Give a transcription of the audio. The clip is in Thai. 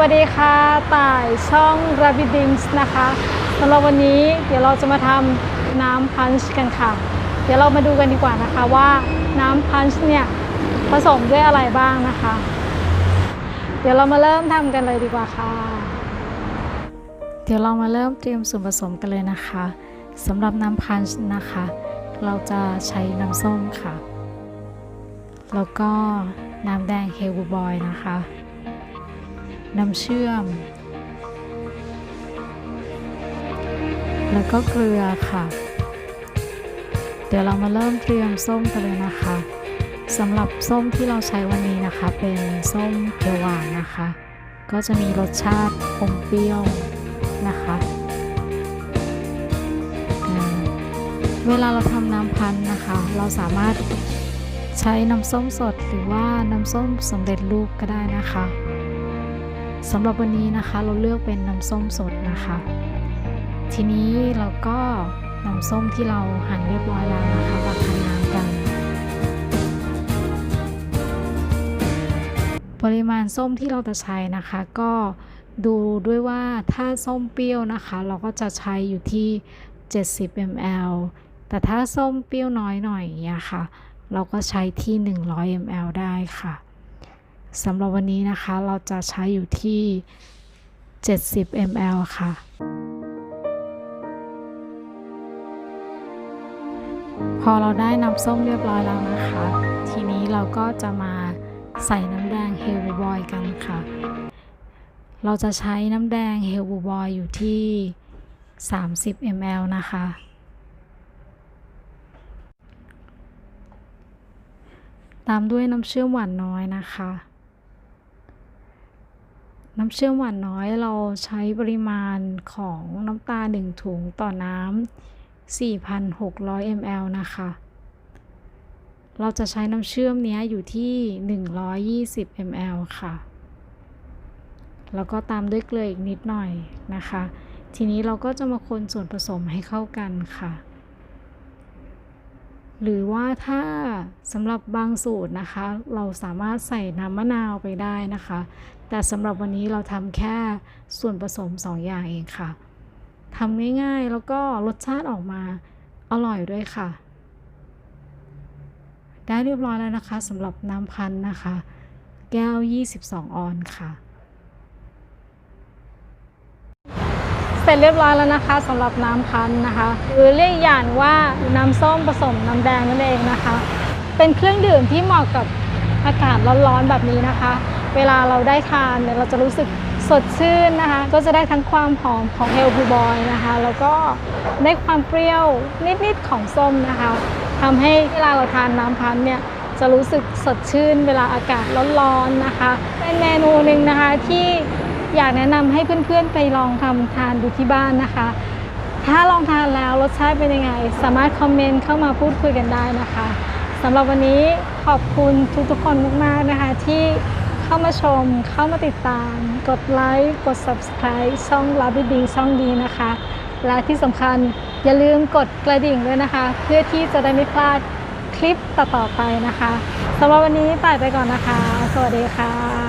วัสดีค่ะต่ายช่อง r a b b i Dings นะคะสำหรับวันนี้เดี๋ยวเราจะมาทำน้ำพันช์กันค่ะ เดี๋ยวเรามาดูกันดีกว่านะคะว่าน้ำพันช์เนี่ยผสมด้วยอะไรบ้างนะคะ เดี๋ยวเรามาเริ่มทำกันเลยดีกว่าค่ะ เดี๋ยวเรามาเริ่มเตรียมส่วนผสมกันเลยนะคะสำหรับน้ำพันช์นะคะ เราจะใช้น้ำส้มค่ะ แล้วก็น้ำแดงเฮลบูบอยนะคะ น้ำเชื่อม แล้วก็เกลือค่ะ เดี๋ยวเรามาเริ่มเตรียมส้มกันเลยนะคะสำหรับส้มที่เราใช้วันนี้นะคะ เป็นส้มเขียวหวานนะคะ ก็จะมีรสชาติอมเปรี้ยวนะคะเวลาเราทำน้ำพันนะคะ เราสามารถใช้น้ำส้มสดหรือว่าน้ำส้มสำเร็จรูปก็ได้นะคะ สำหรับวันนี้นะคะเราเลือกเป็นน้ำส้มสดนะคะ ทีนี้เราก็น้ำส้มที่เราหั่นเรียบร้อยแล้วนะคะมาคั้นน้ำกัน ปริมาณส้มที่เราจะใช้นะคะก็ดูด้วยว่าถ้าส้มเปรี้ยวนะคะ เราก็จะใช้อยู่ที่ 70 ml แต่ถ้าส้มเปรี้ยวน้อยหน่อยเนี่ยค่ะ เราก็ใช้ที่ 100 ml ได้ค่ะ สำหรับวันนี้นะคะเราจะใช้อยู่ที่ 70 ml ค่ะพอเราได้น้ำส้มเรียบร้อยแล้วนะคะ ทีนี้เราก็จะมาใส่น้ำแดงเฮลบูบอยกันค่ะ เราจะใช้น้ำแดงเฮลบอยอยู่ที่ 30 ml นะคะ ตามด้วยน้ำเชื่อมหวานน้อยนะคะ น้ำเชื่อมหวานน้อยเราใช้ปริมาณของน้ำตาล1ถุงต่อน้ำ4,600 ml นะคะ เราจะใช้น้ำเชื่อมนี้อยู่ที่ 120 ml ค่ะ แล้วก็ตามด้วยเกลืออีกนิดหน่อยนะคะ ทีนี้เราก็จะมาคนส่วนผสมให้เข้ากันค่ะ หรือว่าถ้าสำหรับบางสูตรนะคะ เราสามารถใส่น้ำมะนาวไปได้นะคะ แต่สำหรับวันนี้เราทำแค่ส่วนผสม 2 อย่างเองค่ะทำง่ายๆแล้วก็รสชาติออกมาอร่อยด้วยค่ะ ได้เรียบร้อยแล้วนะคะสำหรับน้ำพันนะคะ แก้ว 22 ออนค่ะ เสร็จเรียบร้อยแล้วนะคะสำหรับน้ำพันธุ์นะคะหรือเรียกอย่างว่าน้ำส้มผสมน้ำแดงนั่นเองนะคะ เป็นเครื่องดื่มที่เหมาะกับอากาศร้อนๆแบบนี้นะคะ เวลาเราได้ทานเนี่ยเราจะรู้สึกสดชื่นนะคะ ก็จะได้ทั้งความหอมของเฮลบูบอยนะคะ แล้วก็ได้ความเปรี้ยวนิดๆของส้มนะคะทำให้เวลาเราทานน้ำพันธุ์เนี่ยจะรู้สึกสดชื่นเวลาอากาศร้อนๆนะคะ เป็นเมนูหนึ่งนะคะที่ อยากแนะนำให้เพื่อนๆไปลองทำทานดูที่บ้านนะคะ ถ้าลองทานแล้วรสชาติเป็นยังไง สามารถคอมเมนต์เข้ามาพูดคุยกันได้นะคะสำหรับวันนี้ขอบคุณทุกๆคนมากๆนะคะ ที่เข้ามาชม เข้ามาติดตาม กดไลค์ กด subscribe ช่อง l a b b y d i n g ช่องดีนะคะ และที่สำคัญอย่าลืมกดกระดิ่งด้วยนะคะ เพื่อที่จะได้ไม่พลาดคลิปต่อๆไปนะคะสำหรับวันนี้ต่ายไปก่อนนะคะ สวัสดีค่ะ